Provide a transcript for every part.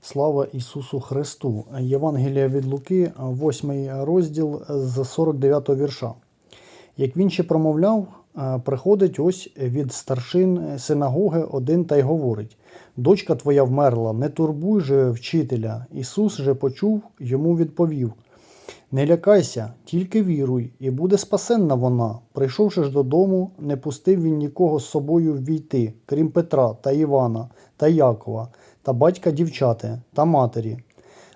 Слава Ісусу Христу! Євангелія від Луки, 8 розділ з 49 вірша. Як він ще промовляв, е, приходить ось від старшин синагоги один та й говорить: Дочка твоя вмерла, не турбуй же вчителя. Ісус же почув, йому відповів: Не лякайся, тільки віруй, і буде спасенна вона. Прийшовши ж додому, не пустив він нікого з собою ввійти, крім Петра та Івана та Якова, та батька дівчати та матері.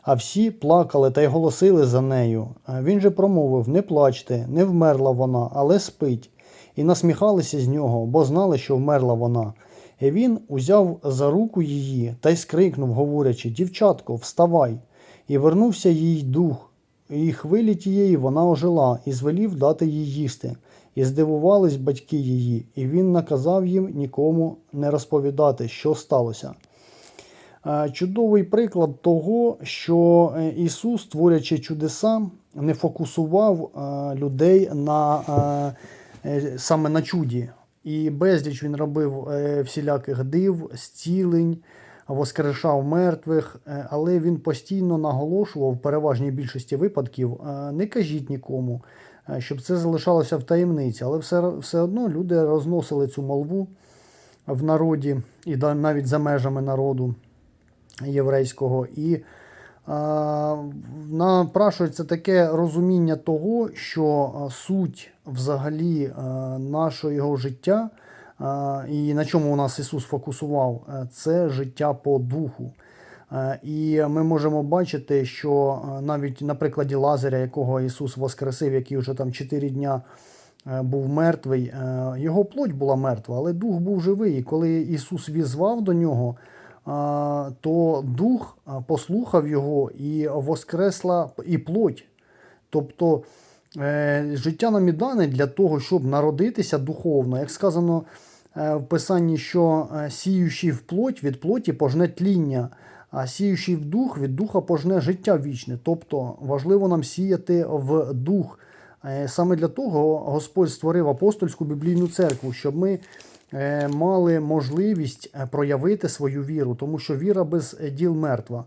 А всі плакали та й голосили за нею. Він же промовив: Не плачте, не вмерла вона, але спить. І насміхалися з нього, бо знали, що вмерла вона. І він узяв за руку її та й скрикнув, говорячи: Дівчатко, вставай! І вернувся їй дух, і хвилі тієї вона ожила, і звелів дати їй їсти. І здивувались батьки її, і він наказав їм нікому не розповідати, що сталося. Е, Чудовий приклад того, що е, Ісус, творячи чудеса, не фокусував е, людей на, саме на чуді. І безліч він робив всіляких див, зцілень, воскрешав мертвих, але він постійно наголошував в переважній більшості випадків: не кажіть нікому, щоб це залишалося в таємниці. Але все, все одно люди розносили цю молву в народі і навіть за межами народу єврейського. І а, напрашується таке розуміння того, що суть взагалі а, нашого його життя, а, і на чому у нас Ісус фокусував, а, це життя по духу. Е, І ми можемо бачити, що е, навіть на прикладі Лазаря, якого Ісус воскресив, який вже там 4 дня е, був мертвий, е, його плоть була мертва, але дух був живий. І коли Ісус візвав до нього, то дух послухав його і воскресла і плоть. Тобто е, життя нам і дане для того, щоб народитися духовно. Як сказано е, в Писанні, що е, сіючий в плоть від плоті пожне тління, а сіючий в дух від духа пожне життя вічне. Тобто важливо нам сіяти в дух. Саме для того Господь створив апостольську біблійну церкву, щоб ми мали можливість е, проявити свою віру, тому що віра без е, діл мертва.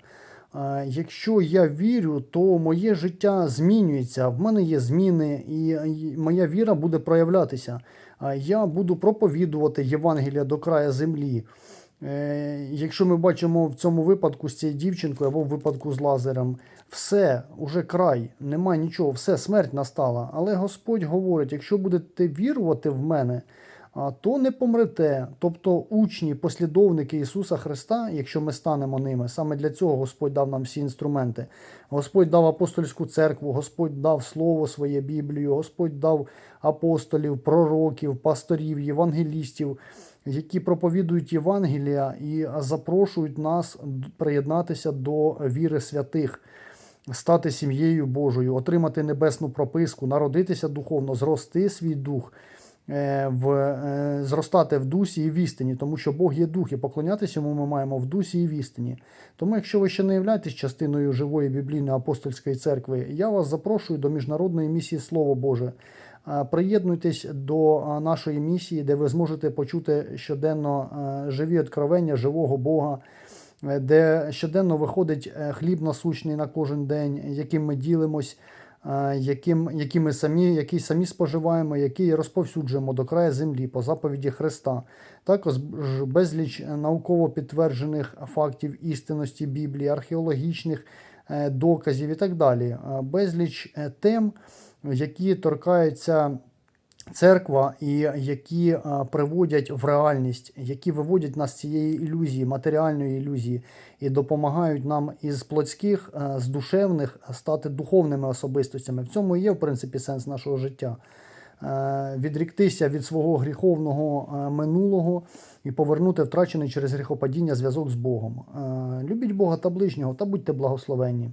Е, Якщо я вірю, то моє життя змінюється. В мене є зміни, і моя віра буде проявлятися. Е, Я буду проповідувати Євангелія до края землі. Е, Якщо ми бачимо в цьому випадку з цією дівчинкою або в випадку з Лазарем, все, уже край, немає нічого, все, смерть настала. Але Господь говорить: якщо будете вірувати в мене, то не помрете. Тобто учні, послідовники Ісуса Христа, якщо ми станемо ними, саме для цього Господь дав нам всі інструменти. Господь дав апостольську церкву, Господь дав Слово своє Біблію, Господь дав апостолів, пророків, пасторів, євангелістів, які проповідують Євангелія і запрошують нас приєднатися до віри святих. Стати сім'єю Божою, отримати небесну прописку, народитися духовно, зрости свій дух, в, е, зростати в дусі і в істині, тому що Бог є дух, і поклонятися йому ми маємо в дусі і в істині. Тому, якщо ви ще не являєтесь частиною живої біблійної апостольської церкви, я вас запрошую до міжнародної місії Слово Боже. Е, Приєднуйтесь до е, нашої місії, де ви зможете почути щоденно е, живі откровення живого Бога, е, де щоденно виходить е, хліб насущний на кожен день, яким ми ділимось, е, яким, які ми самі, які самі споживаємо, який розповсюджуємо до краю землі по заповіді Христа. Також безліч науково підтверджених фактів істинності Біблії, археологічних е, доказів і так далі. Е, Безліч е, тем, які торкаються церква і які е, приводять в реальність, які виводять нас з цієї ілюзії, матеріальної ілюзії, і допомагають нам із плотських, е, з душевних стати духовними особистостями. В цьому є, в принципі, сенс нашого життя. Е, Відріктися від свого гріховного е, минулого і повернути втрачений через гріхопадіння зв'язок з Богом. Е, Любіть Бога та ближнього та будьте благословенні.